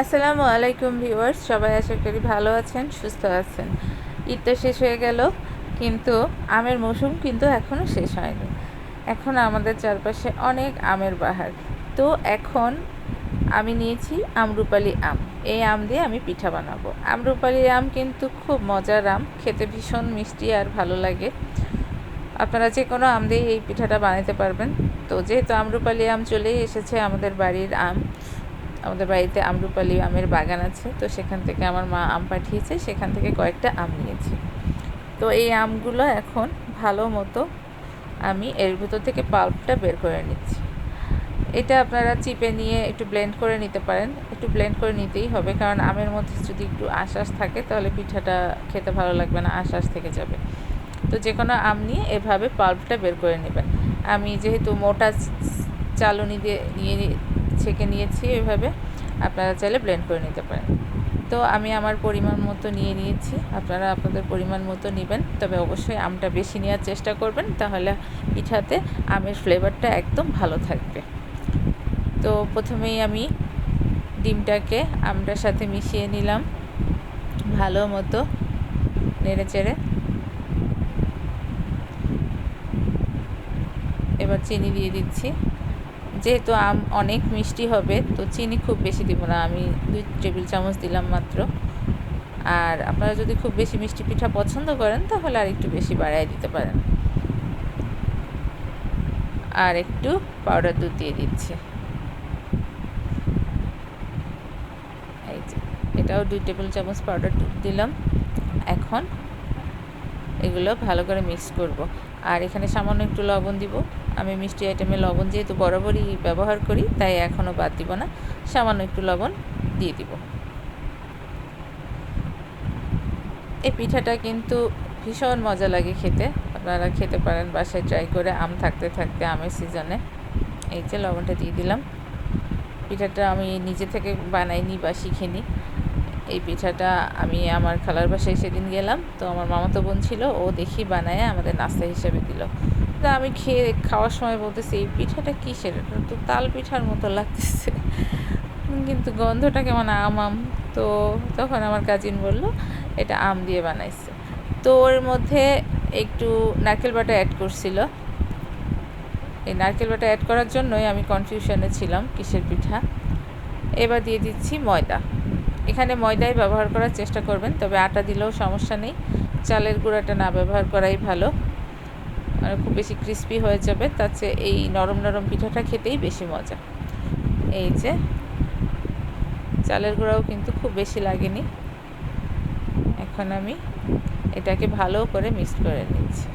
আসসালামু আলাইকুম ভিউয়ার্স, সবাই আশা করি ভালো আছেন, সুস্থ আছেন। ঈদ তো শেষ হয়ে গেল, কিন্তু আমের মৌসুম কিন্তু এখনও শেষ হয়নি। এখন আমাদের চারপাশে অনেক আমের বাহার। তো এখন আমি নিয়েছি আমরুপালি আম। এই আম দিয়ে আমি পিঠা বানাবো। আমরুপালি আম কিন্তু খুব মজার আম, খেতে ভীষণ মিষ্টি আর ভালো লাগে। আপনারা যে কোনো আম দিয়ে এই পিঠাটা বানাতে পারবেন। তো যেহেতু আমরুপালি আম চলেই এসেছে আমাদের বাড়ির আম আমাদের বাড়িতে আমরুপালি আমের বাগান আছে, তো সেখান থেকে আমার মা আম পাঠিয়েছে, সেখান থেকে কয়েকটা আম নিয়েছি। তো এই আমগুলো এখন ভালো মতো আমি এর ভিতর থেকে পাল্পটা বের করে নিচ্ছি। এটা আপনারা চিপে নিয়ে একটু ব্লেন্ড করে নিতে পারেন, একটু ব্লেন্ড করে নিতেই হবে, কারণ আমের মধ্যে যদি একটু আশ্বাস থাকে, তাহলে পিঠাটা খেতে ভালো লাগবে না আশ্বাস থেকে যাবে। তো যে কোনো আম নিয়ে এভাবে পাল্পটা বের করে নেবেন। আমি যেহেতু মোটা চালনি দিয়ে নিয়ে ছেঁকে নিয়েছি এভাবে। আপনারা চাইলে ব্লেন্ড করে নিতে পারেন। তো আমি আমার পরিমাণ মতো নিয়ে নিয়েছি। আপনারা আপনাদের পরিমাণ মতো নেবেন। তবে অবশ্যই আমটা বেশি নেওয়ার চেষ্টা করবেন। তাহলে পিঠাতে আমের ফ্লেভারটা একদম ভালো থাকবে। তো প্রথমেই আমি ডিমটাকে আমটার সাথে মিশিয়ে নিলাম। ভালো মতো নেড়ে চেড়ে। এবার চিনি দিয়ে দিচ্ছি। যেহেতু আম অনেক মিষ্টি হবে, তো চিনি খুব বেশি দিব না। আমি দুই টেবিল চামচ দিলাম মাত্র। আর আপনারা যদি খুব বেশি মিষ্টি পিঠা পছন্দ করেন, তাহলে আর একটু বেশি বাড়াই দিতে পারেন। আর একটু পাউডার দুধ দিয়ে দিচ্ছি। এই যে, এটাও দুই টেবিল চামচ পাউডার দুধ দিলাম। এখন এগুলো ভালো করে মিক্স করব। আর এখানে সামান্য একটু লবণ দিব। আমি মিষ্টি আইটেমে লবণ যেহেতু বরাবরই ব্যবহার করি, তাই এখনও বাদ দিব না। সামান্য একটু লবণ দিয়ে দিব। এই পিঠাটা কিন্তু ভীষণ মজা লাগে খেতে। আপনারা খেতে পারেন, বাসায় ট্রাই করে আম থাকতে থাকতে, আমের সিজনে এই যে লবণটা দিয়ে দিলাম। পিঠাটা আমি নিজে থেকে বানাইনি বা শিখিনি। এই পিঠাটা আমি আমার খালার বাসায় সেদিন গেলাম। তো আমার মামাতো বোন ছিল, ও দেখি বানায়, আমাদের নাস্তা হিসেবে দিল। তো আমি খেয়ে খাওয়ার সময় বলতেছি, এই পিঠাটা কিসের? তো তাল পিঠার মতো লাগতেছে। কিন্তু গন্ধটা কেমন আম আম তো তখন আমার কাজিন বলল, এটা আম দিয়ে বানাইছে। তো ওর মধ্যে একটু নারকেল বাটা অ্যাড করছিল। এই নারকেল বাটা অ্যাড করার জন্যই আমি কনফিউশনে ছিলাম কিসের পিঠা। এবার দিয়ে দিচ্ছি ময়দা। এখানে ময়দাই ব্যবহার করার চেষ্টা করবেন, তবে আটা দিলেও সমস্যা নেই। চালের গুঁড়াটা না ব্যবহার করাই ভালো। খুব বেশি ক্রিস্পি হয়ে যাবে। তার চেয়ে এই নরম নরম পিঠাটা খেতেই বেশি মজা। এই যে, চালের গুঁড়াও কিন্তু খুব বেশি লাগেনি। এখন আমি এটাকে ভালো করে মিক্স করে নিচ্ছি।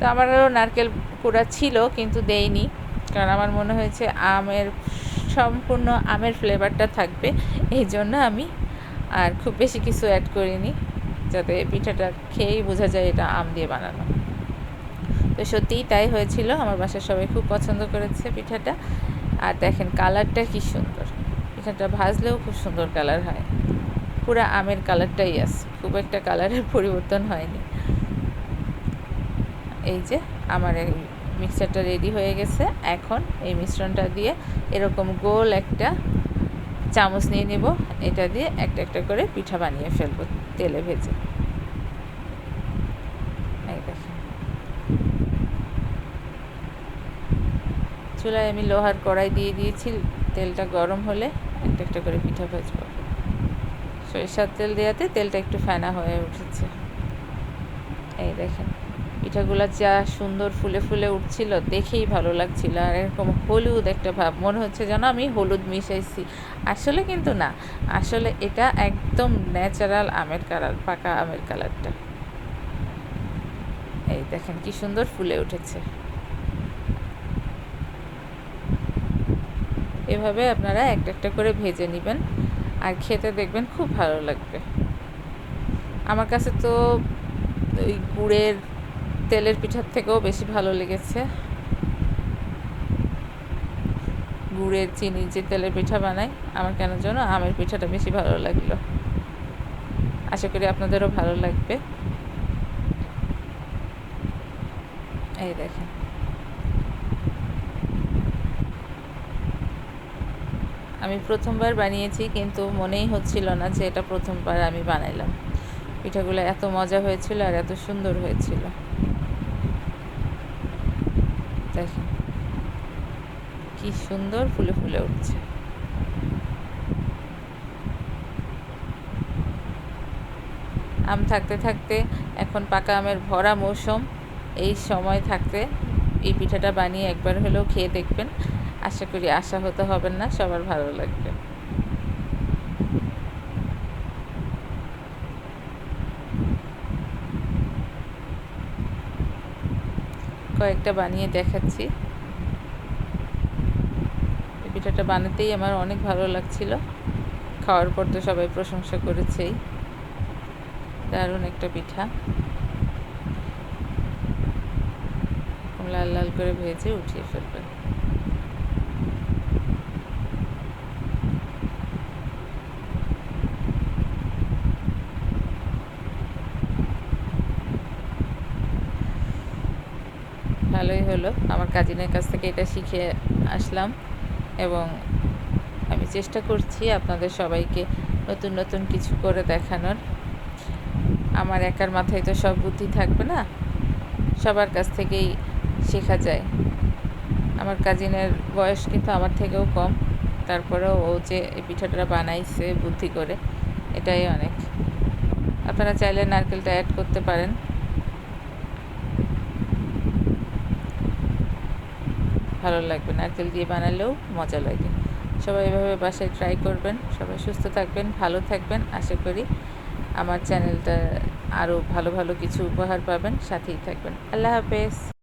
তো আমারও নারকেল কুড়া ছিল, কিন্তু দেইনি। কারণ আমার মনে হয়েছে আমের, সম্পূর্ণ আমের ফ্লেভারটা থাকবে। এই জন্য আমি আর খুব বেশি কিছু অ্যাড করিনি। যাতে পিঠাটা খেয়েই বোঝা যায় এটা আম দিয়ে বানানো। তো সত্যিই তাই হয়েছিল। আমার বাসার সবাই খুব পছন্দ করেছে পিঠাটা। আর দেখেন কালারটা কি সুন্দর। পিঠাটা ভাজলেও খুব সুন্দর কালার হয়। পুরো আমের কালারটাই আছে। খুব একটা কালারের পরিবর্তন হয়নি। এই যে আমার এই মিক্সারটা রেডি হয়ে গেছে। এখন এই মিশ্রণটা দিয়ে এরকম গোল একটা চামচ নিয়ে নেব। এটা দিয়ে একটা একটা করে পিঠা বানিয়ে ফেলব তেলে ভেজে। চুলায় আমি লোহার কড়াই দিয়ে দিয়েছি। তেলটা গরম হলে একটা একটা করে পিঠা ভাজবো। সরিষার তেল দেওয়াতে তেলটা একটু ফেনা হয়ে উঠেছে। এই দেখেন। পিঠাগুলো যা সুন্দর ফুলে ফুলে উঠছিল, দেখেই ভালো লাগছিল। আর এরকম হলুদ একটা ভাব, মনে হচ্ছে যেন আমি হলুদ মিশাইছি। আসলে কিন্তু না, আসলে এটা একদম ন্যাচারাল আমের কালার, পাকা আমের কালারটা। এই দেখেন কি সুন্দর ফুলে উঠেছে। এভাবে আপনারা একটা একটা করে ভেজে নেবেন আর খেতে দেখবেন খুব ভালো লাগবে। আমার কাছে তো ওই গুড়ের তেলের পিঠার থেকেও বেশি ভালো লেগেছে। গুড়ের চিনি যে তেলের পিঠা বানাই, আমার কেন জন্য আমের পিঠাটা বেশি ভালো লাগল। আশা করি আপনাদেরও ভালো লাগবে। এই দেখেন। আমি প্রথমবার বানিয়েছি, কিন্তু মনেই হচ্ছিল না যে এটা প্রথমবার আমি বানাইলাম। পিঠাগুলো এত মজা হয়েছিল আর এত সুন্দর হয়েছিল। দেখেন কি সুন্দর ফুলে ফুলে উঠছে। আম থাকতে থাকতে এখন পাকা আমের ভরা মৌসুম। এই সময় থাকতে এই পিঠাটা বানিয়ে একবার হলেও খেয়ে দেখবেন। আশা করি আশা হতে হবে না, সবার ভালো লাগবে। কয়েকটা বানিয়ে দেখাচ্ছি। এই পিঠাটা বানাতেই আমার অনেক ভালো লাগছিল। খাওয়ার পর তো সবাই প্রশংসা করেছেই। দারুণ একটা পিঠা। লাল লাল করে ভেজে উঠিয়ে ফেলবেন। ভালোই হলো। আমার কাজিনের কাছ থেকে এটা শিখে আসলাম এবং আমি চেষ্টা করছি আপনাদের সবাইকে নতুন নতুন কিছু করে দেখানোর। আমার একার মাথায় তো সব বুদ্ধি থাকবে না? সবার কাছ থেকেই শেখা যায়। আমার কাজিনের বয়স কিন্তু আমার থেকেও কম। তারপরেও ও যে পিঠাটা বানাইছে বুদ্ধি করে, এটাই অনেক। আপনারা চাইলে নারকেলটা অ্যাড করতে পারেন। ভালো লাগবে নারকেল দিয়ে বানালেও মজা লাগে। সবাই এভাবে বাসায় ট্রাই করবেন। সবাই সুস্থ থাকবেন, ভালো থাকবেন। আশা করি আমার চ্যানেলটা আরও ভালো ভালো কিছু উপহার পাবেন। সাথেই থাকবেন। আল্লাহ হাফেজ।